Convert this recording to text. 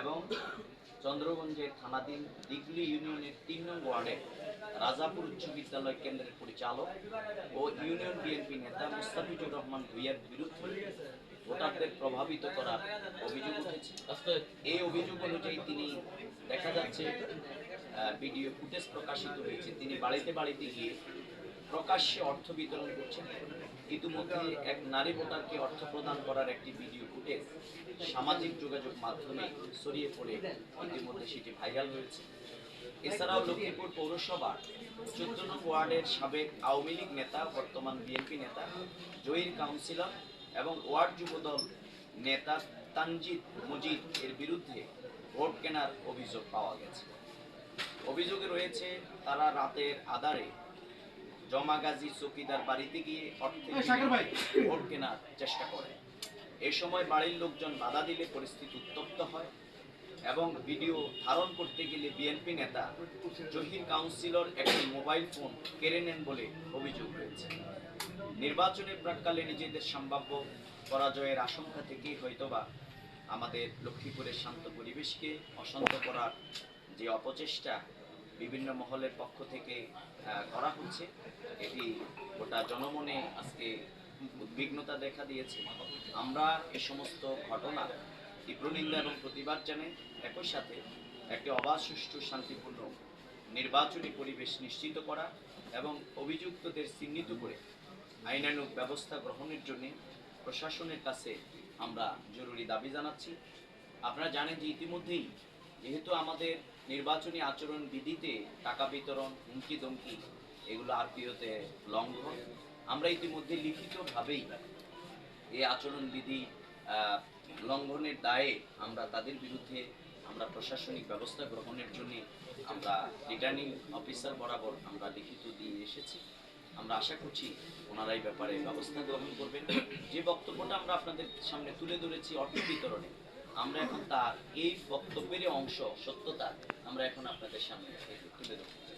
এবং চন্দ্রগঞ্জের থানাধীন দিগলি ইউনিয়নের তিন নং ওয়ার্ডে রাজাপুর উচ্চ বিদ্যালয় কেন্দ্রের পরিচালক ও ইউনিয়ন বিএনপি নেতা মুস্তাফিজুর রহমান ভুইয়ার বিরুদ্ধে ভোটারদের প্রভাবিত করার অভিযোগ উঠেছে। এই অভিযোগ অনুযায়ী তিনি দেখা যাচ্ছে ভিডিও ফুটেজ প্রকাশিত হয়েছে। তিনি বাড়িতে বাড়িতে গিয়ে প্রকাশ্যে অর্থ বিতরণ করছেন। ইতিমধ্যে এক নারী ভোটারকে অর্থ প্রদান করার একটি ভিডিও ফুটেজ সামাজিক যোগাযোগ মাধ্যমে ছড়িয়ে পড়ে ইতিমধ্যে সেটি ভাইরাল হয়েছে। এছাড়াও লক্ষ্মীপুর পৌরসভার চোদ্দ নং ওয়ার্ডের সাবেক আওয়ামী লীগ নেতা, বর্তমান বিএনপি নেতা, জয়ীর কাউন্সিলর এবং ওয়ার্ড যুবদল নেতা তানজিদ মজিদ এর বিরুদ্ধে ভোট কেনার অভিযোগ পাওয়া গেছে। অভিযোগে রয়েছে, তারা রাতের আধারে জমাগাজী চকিদার বাড়িতে গিয়ে ভোট কেনার চেষ্টা করে। এ সময় বাড়ির লোকজন বাধা দিলে পরিস্থিতি উত্তপ্ত হয় এবং ভিডিও ধারণ করতে গেলে বিএনপি নেতা জহির কাউন্সিলর একটি মোবাইল ফোন কেড়ে নেন বলে অভিযোগ রয়েছে। নির্বাচনের প্রাককালে নিজেদের সম্ভাব্য পরাজয়ের আশঙ্কা থেকেই হয়তোবা আমাদের লক্ষ্মীপুরের শান্ত পরিবেশকে অশান্ত করার যে অপচেষ্টা বিভিন্ন মহলের পক্ষ থেকে করা হচ্ছে। এটি গোটা জনমনে আজকে উদ্বিগ্নতা দেখা দিয়েছে। আমরা এ সমস্ত ঘটনা, তীব্র নিন্দা এবং প্রতিবাদ জানাই একই সাথে একটি অবাধ, সুষ্ঠু, শান্তিপূর্ণ, নির্বাচনী পরিবেশ নিশ্চিত করা এবং অভিযুক্তদের চিহ্নিত করে আইনানুগ ব্যবস্থা গ্রহণের জন্য প্রশাসনের কাছে আমরা জরুরি দাবি জানাচ্ছি। আপনারা জানেন যে ইতিমধ্যেই যেহেতু আমাদের নির্বাচনী আচরণ বিধিতে টাকা বিতরণ, হুমকি দমকি এগুলো আরপিওতে লঙ্ঘন। আমরা ইতিমধ্যে লিখিতভাবেই এই আচরণবিধি লঙ্ঘনের দায়ে আমরা তাদের বিরুদ্ধে আমরা প্রশাসনিক ব্যবস্থা গ্রহণের জন্য আমরা রিটার্নিং অফিসার বরাবর আমরা লিখিত দিয়ে এসেছি। আমরা আশা করছি ওনারা এই ব্যাপারে ব্যবস্থা গ্রহণ করবেন। যে বক্তব্যটা আমরা আপনাদের সামনে তুলে ধরেছি অর্থ বিতরণে আমরা এখন তার এই বক্তব্যের অংশ সত্যতা আমরা এখন আপনাদের সামনে তুলে ধরছি।